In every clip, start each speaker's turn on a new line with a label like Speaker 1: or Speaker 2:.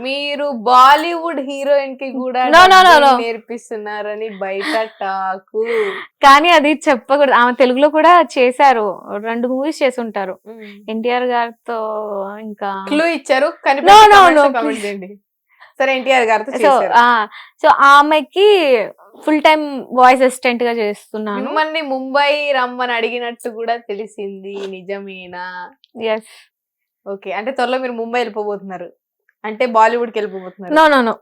Speaker 1: మీరు బాలీవుడ్ హీరోయిన్కి కూడా. నేర్పిస్తున్నారని బయట టాకు.
Speaker 2: కానీ అది చెప్పకూడదు. ఆమె తెలుగులో కూడా చేశారు. రెండు మూవీస్ చేసి ఉంటారు ఎన్టీఆర్ గారితో ఇంకా
Speaker 1: క్లూ ఇచ్చారు. కానీ సరే ఎన్టీఆర్ గారితో
Speaker 2: సో సో ఆమెకి ఫుల్ టైం వాయిస్ అసిస్టెంట్గా చేస్తున్నాను.
Speaker 1: మిమ్మల్ని ముంబై రమ్మని అడిగినట్టు కూడా తెలిసింది. నిజమేనా?
Speaker 2: ఎస్
Speaker 1: ఓకే అంటే త్వరలో మీరు ముంబై వెళ్ళిపోబోతున్నారు. అంటే బాలీవుడ్కి వెళ్ళిపోబోతున్నారు
Speaker 2: no no no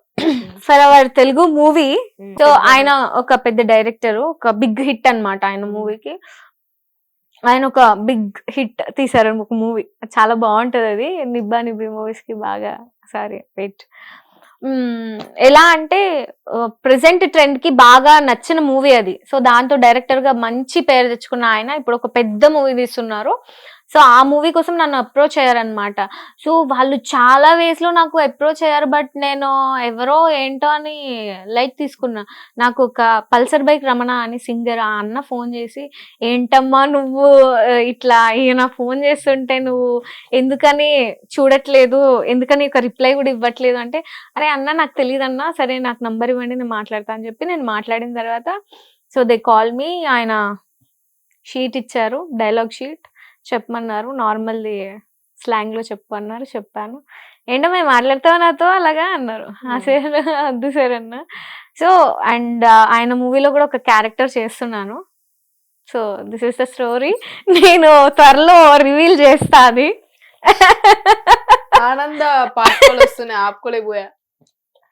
Speaker 2: for our Telugu movie
Speaker 1: um,
Speaker 2: so
Speaker 1: చెప్పండి.
Speaker 2: ఆయన ఒక పెద్ద డైరెక్టర్ ఒక బిగ్ హిట్ అన్నమాట ఆయన మూవీకి ఆయన ఒక బిగ్ హిట్ తీసారు ఒక మూవీ చాలా బాగుంటది అది. నిబ్బా నిబ్బి మూవీస్కి బాగా సారీ వెయిట్ ఎలా అంటే ప్రెసెంట్ ట్రెండ్కి బాగా నచ్చిన మూవీ అది. సో దాంతో డైరెక్టర్గా మంచి పేరు తెచ్చుకున్న ఆయన. ఇప్పుడు ఒక పెద్ద మూవీ తీస్తున్నారు. సో ఆ మూవీ కోసం నన్ను అప్రోచ్ అయ్యారనమాట సో వాళ్ళు చాలా వేస్లో నాకు అప్రోచ్ అయ్యారు బట్ నేను ఎవరో ఏంటో అని లైట్ తీసుకున్నా. నాకు ఒక పల్సర్ బైక్ రమణ అని సింగర్ ఆ అన్న ఫోన్ చేసి ఏంటమ్మా నువ్వు ఇట్లా ఈయన ఫోన్ చేస్తుంటే నువ్వు ఎందుకని చూడట్లేదు? ఎందుకని ఒక రిప్లై కూడా ఇవ్వట్లేదు? అంటే అరే అన్న నాకు తెలియదు అన్న సరే నాకు నంబర్ ఇవ్వండి నేను మాట్లాడతా అని చెప్పి నేను మాట్లాడిన తర్వాత సో దే కాల్ మీ ఆయన షీట్ ఇచ్చారు డైలాగ్ షీట్ చెప్పమన్నారు. నార్మల్ది స్లాంగ్లో చెప్పమన్నారు చెప్పాను. ఏంటో మేము మాట్లాడతావా నాతో? అలాగా అన్నారు. ఆ. సార్ వద్దు సార్ అన్న. సో అండ్ ఆయన మూవీలో కూడా ఒక క్యారెక్టర్ చేస్తున్నాను. So this is the story. నేను త్వరలో రివీల్ చేస్తా అది.
Speaker 1: ఆనంద పాటలు వస్తున్నాయి. ఆపుకోలేకపోయా.